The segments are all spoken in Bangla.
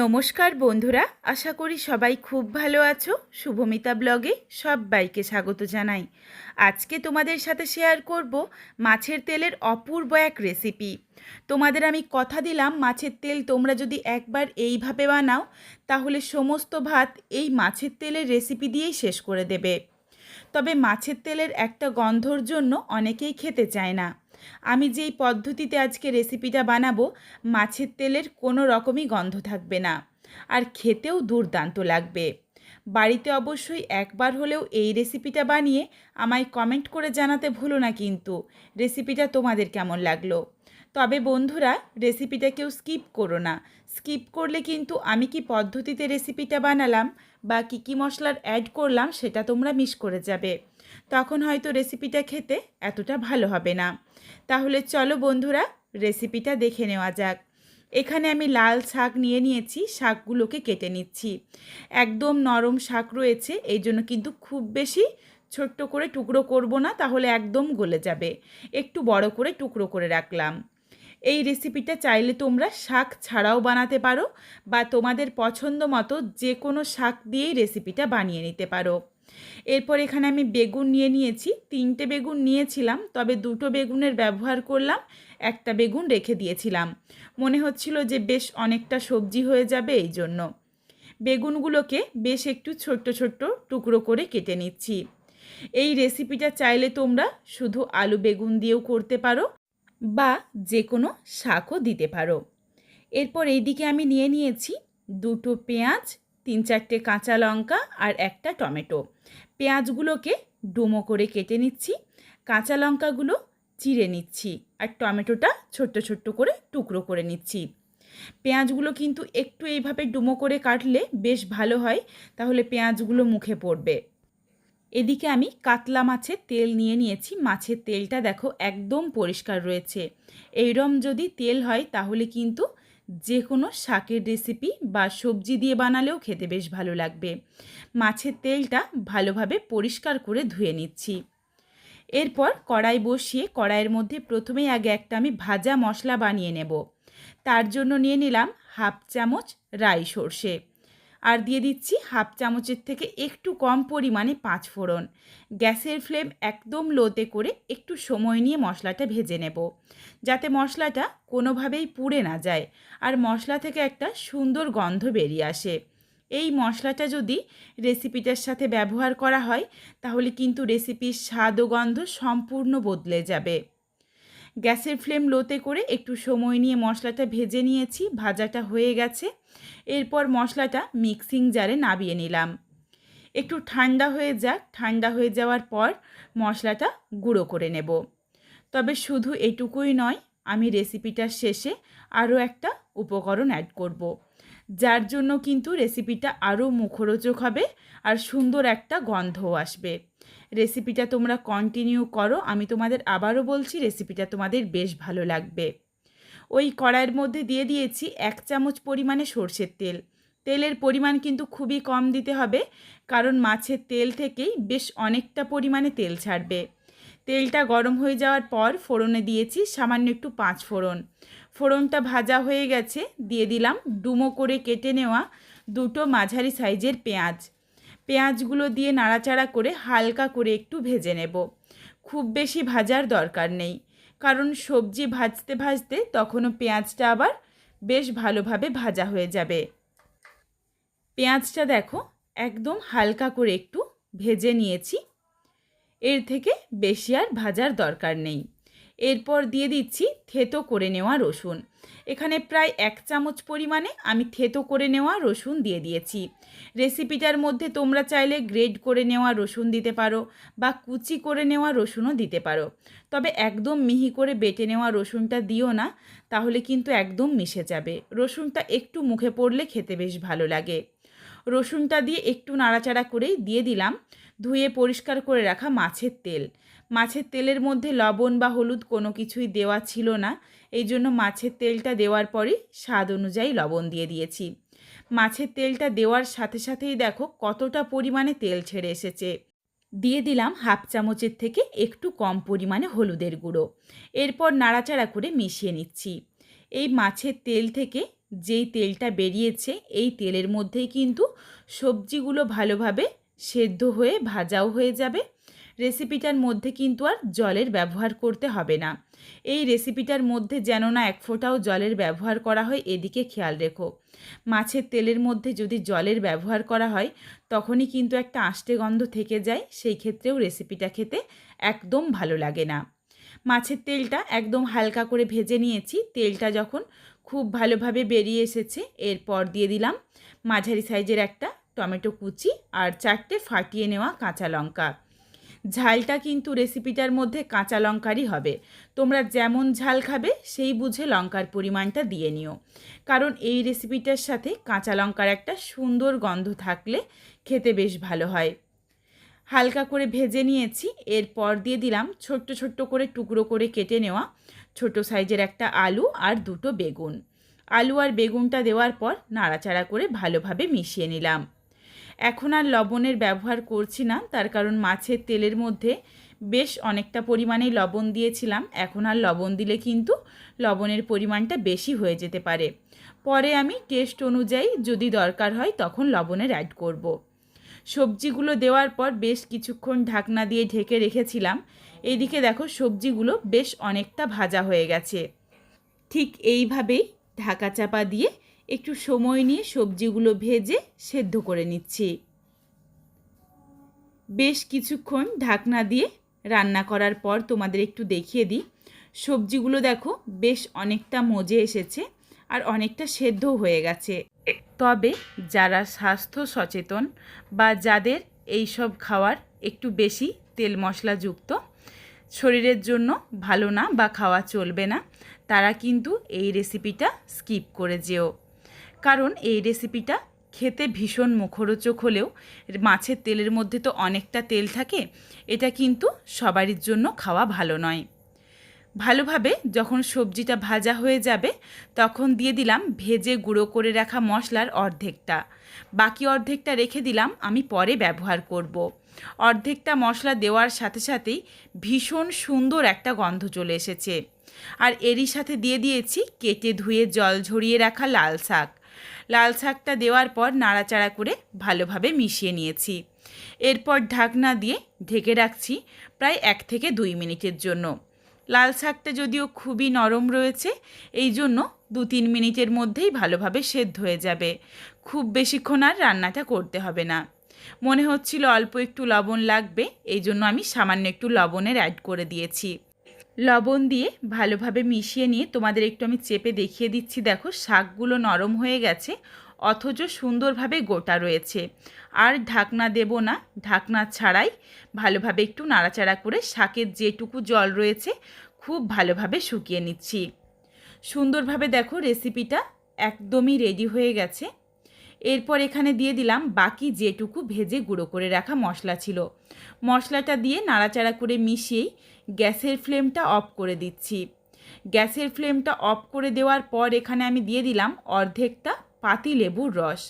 নমস্কার বন্ধুরা, আশা করি সবাই খুব ভালো আছো। শুভমিতা ব্লগে সবাইকে স্বাগত জানাই। আজকে তোমাদের সাথে শেয়ার করব মাছের তেলের অপূর্ব এক রেসিপি তোমাদের আমি কথা দিলাম, মাছের তেল তোমরা যদি একবার এইভাবে বানাও, তাহলে সমস্ত ভাত এই মাছের তেলের রেসিপি দিয়েই শেষ করে দেবে। তবে মাছের তেলের একটা গন্ধর জন্য অনেকেই খেতে চায় না। আমি যেই পদ্ধতিতে আজকে রেসিপিটা বানাবো, মাছের তেলের কোনো রকমই গন্ধ থাকবে না। আর খেতেও দুর্দান্ত লাগবে। বাড়িতে অবশ্যই একবার হলেও এই রেসিপিটা বানিয়ে আমায় কমেন্ট করে জানাতে ভুলো না কিন্তু। রেসিপিটা তোমাদের কেমন লাগল? তবে বন্ধুরা, রেসিপিটা কেউ স্কিপ করো না। স্কিপ করলে কিন্তু আমি কি পদ্ধতিতে রেসিপিটা বানালাম বা কী কী মশলার অ্যাড করলাম সেটা তোমরা মিস করে যাবে। তখন হয়তো রেসিপিটা খেতে এতটা ভালো হবে না। তাহলে চলো বন্ধুরা রেসিপিটা দেখে নেওয়া যাক। এখানে আমি লাল শাক নিয়ে নিয়েছি, শাকগুলোকে কেটে নিচ্ছি। একদম নরম শাক রয়েছে এই জন্য কিন্তু খুব বেশি ছোট্ট করে টুকরো করব না, তাহলে একদম গলে যাবে। একটু বড় করে টুকরো করে রাখলাম। এই রেসিপিটা চাইলে তোমরা শাক ছাড়াও বানাতে পারো বা তোমাদের পছন্দ মতো যে কোনো শাক দিয়েই রেসিপিটা বানিয়ে নিতে পারো। এরপর এখানে আমি বেগুন নিয়ে নিয়েছি, তিনটে বেগুন নিয়েছিলাম, তবে দুটো বেগুনের ব্যবহার করলাম, একটা বেগুন রেখে দিয়েছিলাম। মনে হচ্ছিল যে বেশ অনেকটা সবজি হয়ে যাবে এই জন্য। বেগুনগুলোকে বেশ একটু ছোট্ট ছোট্ট টুকরো করে কেটে নিচ্ছি। এই রেসিপিটা চাইলে তোমরা শুধু আলু বেগুন দিয়েও করতে পারো বা যে কোনো শাকও দিতে পারো। এরপর এইদিকে আমি নিয়ে নিয়েছি দুটো পেঁয়াজ, তিন চারটে কাঁচা লঙ্কা আর একটা টমেটো। পেঁয়াজগুলোকে ডুমো করে কেটে নিচ্ছি, কাঁচা লঙ্কাগুলো চিড়ে নিচ্ছি আর টমেটোটা ছোট্ট ছোট্ট করে টুকরো করে নিচ্ছি। পেঁয়াজগুলো কিন্তু একটু এইভাবে ডুমো করে কাটলে বেশ ভালো হয়, তাহলে পেঁয়াজগুলো মুখে পড়বে। এদিকে আমি কাতলা মাছের তেল নিয়ে নিয়েছি। মাছের তেলটা দেখো একদম পরিষ্কার রয়েছে। এইরম যদি তেল হয় তাহলে কিন্তু যে কোনো শাকের রেসিপি বা সবজি দিয়ে বানালেও খেতে বেশ ভালো লাগবে। মাছের তেলটা ভালোভাবে পরিষ্কার করে ধুয়ে নিচ্ছি। এরপর কড়াই বসিয়ে কড়াইয়ের মধ্যে প্রথমেই আগে একটা আমি ভাজা মশলা বানিয়ে নেব। তার জন্য নিয়ে নিলাম হাফ চামচ রাই সর্ষে। আর দিয়ে দিচ্ছি হাফ চামচের থেকে একটু কম পরিমাণে পাঁচ ফোড়ন। গ্যাসের ফ্লেম একদম লোতে করে একটু সময় নিয়ে মশলাটা ভেজে নেব। যাতে মশলাটা কোনোভাবেই পুড়ে না যায় আর মশলা থেকে একটা সুন্দর গন্ধ বেরিয়ে আসে। এই মশলাটা যদি রেসিপিটার সাথে ব্যবহার করা হয়, তাহলে কিন্তু রেসিপির স্বাদ ও গন্ধ সম্পূর্ণ বদলে যাবে। গ্যাসের ফ্লেম লোতে করে একটু সময় নিয়ে মশলাটা ভেজে নিয়েছি, ভাজাটা হয়ে গেছে। এরপর মশলাটা মিক্সিং জারে নাবিয়ে নিলাম। একটু ঠান্ডা হয়ে যাক, ঠান্ডা হয়ে যাওয়ার পর মশলাটা গুঁড়ো করে নেব। তবে শুধু এটুকুই নয়, আমি রেসিপিটার শেষে আরও একটা উপকরণ অ্যাড করব। যার জন্য কিন্তু রেসিপিটা আরও মুখরোচক হবে আর সুন্দর একটা গন্ধও আসবে। রেসিপিটা তোমরা কন্টিনিউ করো। আমি তোমাদের আবারও বলছি রেসিপিটা তোমাদের বেশ ভালো লাগবে। ওই কড়াইয়ের মধ্যে দিয়ে দিয়েছি এক চামচ পরিমাণে সর্ষের তেল। তেলের পরিমাণ কিন্তু খুবই কম দিতে হবে, কারণ মাছের তেল থেকেই বেশ অনেকটা পরিমাণে তেল ছাড়বে। তেলটা গরম হয়ে যাওয়ার পর ফোড়নে দিয়েছি সামান্য একটু পাঁচ ফোড়ন। ফোড়নটা ভাজা হয়ে গেছে, দিয়ে দিলাম ডুমো করে কেটে নেওয়া দুটো মাঝারি সাইজের পেঁয়াজ। পেঁয়াজগুলো দিয়ে নাড়াচাড়া করে হালকা করে একটু ভেজে নেব। খুব বেশি ভাজার দরকার নেই। কারণ সবজি ভাজতে ভাজতে তখনও পেঁয়াজটা আবার বেশ ভালোভাবে ভাজা হয়ে যাবে। পেঁয়াজটা দেখো একদম হালকা করে একটু ভেজে নিয়েছি। এর থেকে বেশি আর ভাজার দরকার নেই। এরপর দিয়ে দিচ্ছি থেতো করে নেওয়া রসুন। এখানে প্রায় এক চামচ পরিমাণে আমি থেতো করে নেওয়া রসুন দিয়ে দিয়েছি। রেসিপিটার মধ্যে তোমরা চাইলে গ্রেড করে নেওয়া রসুন দিতে পারো বা কুচি করে নেওয়া রসুনও দিতে পারো। তবে একদম মিহি করে বেটে নেওয়া রসুনটা দিও না, তাহলে কিন্তু একদম মিশে যাবে। রসুনটা একটু মুখে পড়লে খেতে বেশ ভালো লাগে। রসুনটা দিয়ে একটু নাড়াচাড়া করেই দিয়ে দিলাম। ধুয়ে পরিষ্কার করে রাখা মাছের তেল। মাছের তেলের মধ্যে লবণ বা হলুদ কোনো কিছুই দেওয়া ছিল না। এই জন্য মাছের তেলটা দেওয়ার পরই স্বাদ অনুযায়ী লবণ দিয়ে দিয়েছি। মাছের তেলটা দেওয়ার সাথে সাথেই দেখো কতটা পরিমাণে তেল ছেড়ে এসেছে। দিয়ে দিলাম হাফ চামচের থেকে একটু কম পরিমাণে হলুদের গুঁড়ো। এরপর নাড়াচাড়া করে মিশিয়ে নিচ্ছি। এই মাছের তেল থেকে যেই তেলটা বেরিয়েছে, এই তেলের মধ্যেই কিন্তু সবজিগুলো ভালোভাবে সেদ্ধ হয়ে ভাজাও হয়ে যাবে। রেসিপিটার মধ্যে কিন্তু আর জলের ব্যবহার করতে হবে না। এই রেসিপিটার মধ্যে যেন না এক ফোঁটাও জলের ব্যবহার করা হয়, এদিকে খেয়াল রেখো। মাছের তেলের মধ্যে যদি জলের ব্যবহার করা হয়, তখনই কিন্তু একটা আষ্টে গন্ধ থেকে যায়, সেই ক্ষেত্রেও রেসিপিটা খেতে একদম ভালো লাগে না। মাছের তেলটা একদম হালকা করে ভেজে নিয়েছি, তেলটা যখন খুব ভালোভাবে বেরিয়ে এসেছে, এরপর দিয়ে দিলাম মাঝারি সাইজের একটা টমেটো কুচি আর চারটে ফাটিয়ে নেওয়া কাঁচা লঙ্কা। ঝালটা কিন্তু রেসিপিটার মধ্যে কাঁচা লঙ্কারই হবে। তোমরা যেমন ঝাল খাবে, সেই বুঝে লঙ্কার পরিমাণটা দিয়ে নিও। কারণ এই রেসিপিটার সাথে কাঁচা লঙ্কার একটা সুন্দর গন্ধ থাকলে খেতে বেশ ভালো হয়। হালকা করে ভেজে নিয়েছি, এরপর দিয়ে দিলাম ছোট্ট ছোট্ট করে টুকরো করে কেটে নেওয়া ছোট সাইজের একটা আলু আর দুটো বেগুন। আলু আর বেগুনটা দেওয়ার পর নাড়াচাড়া করে ভালোভাবে মিশিয়ে নিলাম। এখন আর লবণের ব্যবহার করছি না, তার কারণ মাছের তেলের মধ্যে বেশ অনেকটা পরিমাণেই লবণ দিয়েছিলাম, এখন আর লবণ দিলে কিন্তু লবণের পরিমাণটা বেশি হয়ে যেতে পারে পরে আমি টেস্ট অনুযায়ী যদি দরকার হয় তখন লবণের অ্যাড করব। সবজিগুলো দেওয়ার পর বেশ কিছুক্ষণ ঢাকনা দিয়ে ঢেকে রেখেছিলাম এইদিকে দেখো সবজিগুলো বেশ অনেকটা ভাজা হয়ে গেছে ঠিক এইভাবেই ঢাকা চাপা দিয়ে একটু সময় নিয়ে সবজিগুলো ভেজে সেদ্ধ করে নিচ্ছি। বেশ কিছুক্ষণ ঢাকনা দিয়ে রান্না করার পর তোমাদের একটু দেখিয়ে দিই। সবজিগুলো দেখো বেশ অনেকটা মজে এসেছে আর অনেকটা সেদ্ধও হয়ে গেছে। তবে যারা স্বাস্থ্য সচেতন বা যাদের এই সব খাওয়ার একটু বেশি তেল মশলাযুক্ত শরীরের জন্য ভালো না বা খাওয়া চলবে না, তারা কিন্তু এই রেসিপিটা স্কিপ করে যেও। কারণ এই রেসিপিটা খেতে ভীষণ মুখরোচক হলেও মাছের তেলের মধ্যে তো অনেকটা তেল থাকে, এটা কিন্তু সবারই জন্য খাওয়া ভালো নয়। ভালোভাবে যখন সবজিটা ভাজা হয়ে যাবে, তখন দিয়ে দিলাম ভেজে গুঁড়ো করে রাখা মশলার অর্ধেকটা। বাকি অর্ধেকটা রেখে দিলাম, আমি পরে ব্যবহার করব। অর্ধেকটা মশলা দেওয়ার সাথে সাথেই ভীষণ সুন্দর একটা গন্ধ চলে এসেছে। আর এরই সাথে দিয়ে দিয়েছি কেটে ধুয়ে জল ঝরিয়ে রাখা লাল শাক। লাল শাকটা দেওয়ার পর নাড়াচাড়া করে ভালোভাবে মিশিয়ে নিয়েছি। এরপর ঢাকনা দিয়ে ঢেকে রাখছি প্রায় এক থেকে দুই মিনিটের জন্য। লাল শাকটা যদিও খুবই নরম রয়েছে, এই জন্য দু তিন মিনিটের মধ্যেই ভালোভাবে সেদ্ধ হয়ে যাবে। খুব বেশিক্ষণ আর রান্নাটা করতে হবে না। মনে হচ্ছিল অল্প একটু লবণ লাগবে, এই জন্য আমি সামান্য একটু লবণের অ্যাড করে দিয়েছি। লবণ দিয়ে ভালোভাবে মিশিয়ে নিয়ে তোমাদের একটু আমি চেপে দেখিয়ে দিচ্ছি। দেখো, শাকগুলো নরম হয়ে গেছে, অথচ সুন্দরভাবে গোটা রয়েছে। আর ঢাকনা দেব না, ঢাকনা ছাড়াই ভালোভাবে একটু নাড়াচাড়া করে শাকের যেটুকু জল রয়েছে, খুব ভালোভাবে শুকিয়ে নিচ্ছি। সুন্দরভাবে দেখো রেসিপিটা একদমই রেডি হয়ে গেছে। এরপর এখানে দিয়ে দিলাম বাকি যেটুকু ভেজে গুঁড়ো করে রাখা মশলা ছিল। মশলাটা দিয়ে নাড়াচাড়া করে মিশিয়েই গ্যাসের ফ্লেমটা অফ করে দিচ্ছি। গ্যাসের ফ্লেমটা অফ করে দেওয়ার পর এখানে আমি দিয়ে দিলাম অর্ধেকটা পাতি লেবুর রস।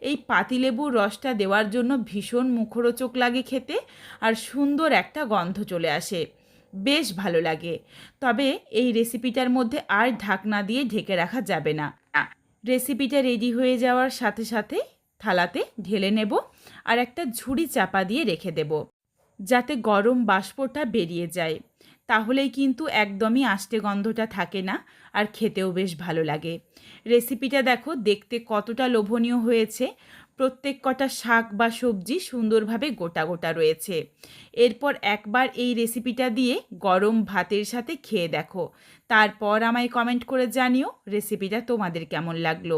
এই পাতিলেবুর রসটা দেওয়ার জন্য ভীষণ মুখরোচক লাগে খেতে আর সুন্দর একটা গন্ধ চলে আসে। বেশ ভালো লাগে। তবে এই রেসিপিটার মধ্যে আর ঢাকনা দিয়ে ঢেকে রাখা যাবে না। রেসিপিটা রেডি হয়ে যাওয়ার সাথে সাথে থালাতে ঢেলে নেব আর একটা ঝুড়ি চাপা দিয়ে রেখে দেব, যাতে গরম বাষ্পটা বেরিয়ে যায়। তাহলেই কিন্তু একদমই আষ্টে গন্ধটা থাকে না আর খেতেও বেশ ভালো লাগে। রেসিপিটা দেখো, দেখতে কতটা লোভনীয় হয়েছে। প্রত্যেক কটা শাক বা সবজি সুন্দরভাবে গোটা গোটা রয়েছে। এরপর একবার এই রেসিপিটা দিয়ে গরম ভাতের সাথে খেয়ে দেখো। তারপর আমায় কমেন্ট করে জানিও রেসিপিটা তোমাদের কেমন লাগল।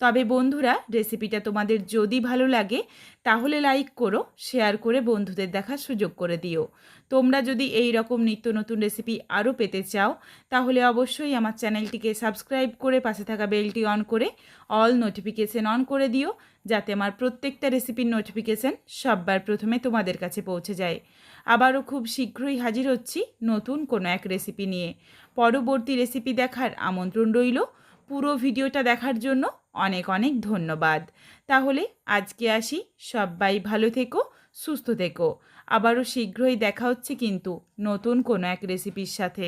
তবে বন্ধুরা রেসিপিটা তোমাদের যদি ভালো লাগে, তাহলে লাইক করো শেয়ার করে বন্ধুদের দেখার সুযোগ করে দিও। তোমরা যদি এই রকম নিত্য নতুন রেসিপি আরও পেতে চাও, তাহলে অবশ্যই আমার চ্যানেলটিকে সাবস্ক্রাইব করে পাশে থাকা বেলটি অন করে অল নোটিফিকেশন অন করে দিও, যাতে আমার প্রত্যেকটা রেসিপির নোটিফিকেশান সববার প্রথমে তোমাদের কাছে পৌঁছে যায়। আবারও খুব শীঘ্রই হাজির হচ্ছি নতুন কোনো এক রেসিপি নিয়ে। পরবর্তী রেসিপি দেখার আমন্ত্রণ রইল। পুরো ভিডিওটা দেখার জন্য অনেক অনেক ধন্যবাদ। তাহলে আজকে আসি। সবাই ভালো থেকো, সুস্থ থেকো। আবারও শীঘ্রই দেখা হচ্ছে কিন্তু নতুন কোনো এক রেসিপির সাথে।